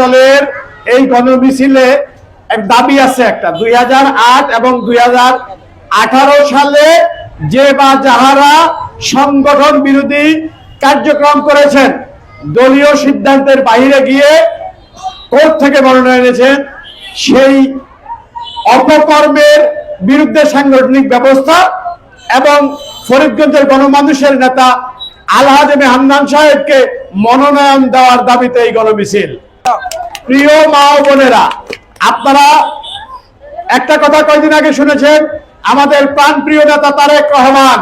দলের এই গণমিছিলে এক দাবি আছে একটা। দুই হাজার আট এবং দুই সালে যে বা যাহারা সংগঠন বিরোধী কার্যক্রম করেছেন, দলীয় সিদ্ধান্তের বাইরে গিয়ে কোর্ট থেকে বর্ণনা এনেছেন, সেই অপকর্মের বিরুদ্ধে সাংগঠনিক ব্যবস্থা এবং ফরিদগঞ্জের গণমানুষের নেতা আলহাজমে হান্নান সাহেবকে মনোনয়ন দেওয়ার দাবিতে এই গণমিছিল। প্রিয় মা বোনেরা, আপনারা একটা কথা কয়দিন আগে শুনেছেন, আমাদের নেতা তারেক রহমান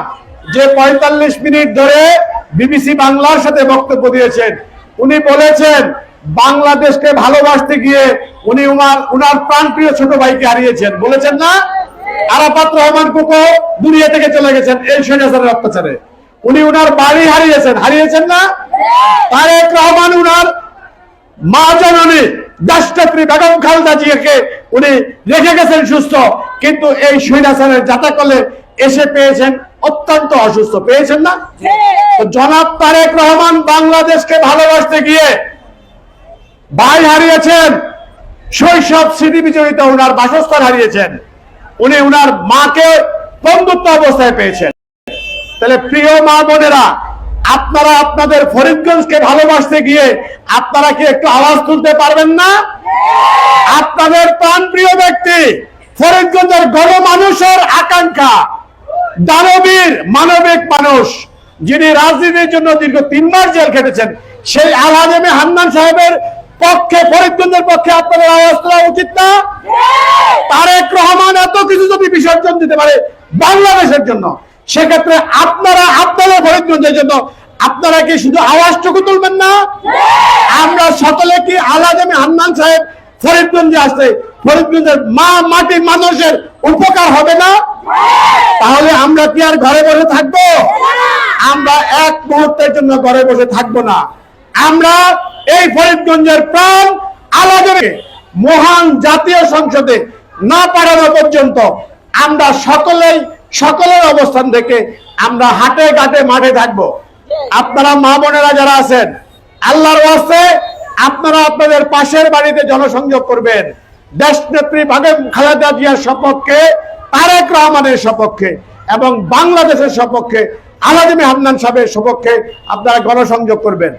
যে পঁয়তাল্লিশ মিনিট ধরে বিবিসি বাংলার সাথে বক্তব্য দিয়েছেন। উনি বলেছেন, বাংলাদেশকে ভালোবাসতে গিয়ে উনি উনার উনার প্রাণপ্রিয় ছোট ভাইকে হারিয়েছেন। বলেছেন না? আরাফাত রহমান কুকো দুনিয়া থেকে চলে গেছেন এই স্বৈরাচারের অত্যাচারে। উনি উনার বাড়ি হারিয়েছেন। হারিয়েছেন না? তারেক রহমান উনার মা জননী রাষ্ট্রপতি বেগম খালেদা জিয়াকে উনি রেখে গেছেন সুস্থ, কিন্তু এই যাতা এসে পেয়েছেন অত্যন্ত অসুস্থ। পেয়েছেন না? জনাব তারেক রহমান বাংলাদেশকে ভালোবাসতে গিয়ে ভাই হারিয়েছেন, শৈশব স্মৃতি বিজড়িত উনার বাসস্থান হারিয়েছেন। উনি উনার মাকে বন্ধুত্ব অবস্থায় পেয়েছেন। তাহলে প্রিয় মা বোনেরা আপনারা আপনাদের ফরিদগঞ্জকে ভালোবাসতে গিয়ে আপনারা কি একটু আওয়াজ তুলতে পারবেন না? আপনাদের প্রাণ প্রিয় ব্যক্তি ফরিদগঞ্জের গণমানুষের আকাঙ্ক্ষা দানবীর মানবিক মানুষ যিনি রাজনীতির জন্য দীর্ঘ তিন মাস জেল খেটেছেন সেই আলহাজমে হান্নান সাহেবের পক্ষে ফরিদগঞ্জের পক্ষে আপনাদের আওয়াজ তোলা উচিত না? তারেক রহমান এত কিছু যদি বিসর্জন দিতে পারে বাংলাদেশের জন্য সেক্ষেত্রে আপনারা আপনাদের ফরিদগঞ্জের জন্য আপনারা কি শুধু আওয়াজটুকু তুলবেন না? আমরা সকলে কি আলাদামি হান্নান সাহেব ফরিদগঞ্জে আসছে ফরিদগঞ্জের মা মাটি মানুষের উপকার হবে না? তাহলে আমরা কি আর ঘরে বসে থাকব? আমরা এক মুহূর্তের জন্য ঘরে বসে থাকব না। আমরা এই ফরিদগঞ্জের প্রাণ আলাদাকে মহান জাতীয় সংসদে না পাঠানো পর্যন্ত আমরা সকলেই সকলের অবস্থান থেকে আমরা হাটে ঘাটে মাঠে থাকব। আপনারা মা বোনেরা যারা আছেন, আল্লাহর ওয়াসে আপনারা আপনাদের পাশের বাড়িতে জনসংযোগ করবেন। দেশ নেত্রী ভাগে খালেদা জিয়ার সপক্ষে, তারেক রহমানের সপক্ষে এবং বাংলাদেশের সপক্ষে আলাদিমি হান্নান সাহেবের সপক্ষে আপনারা গণসংযোগ করবেন।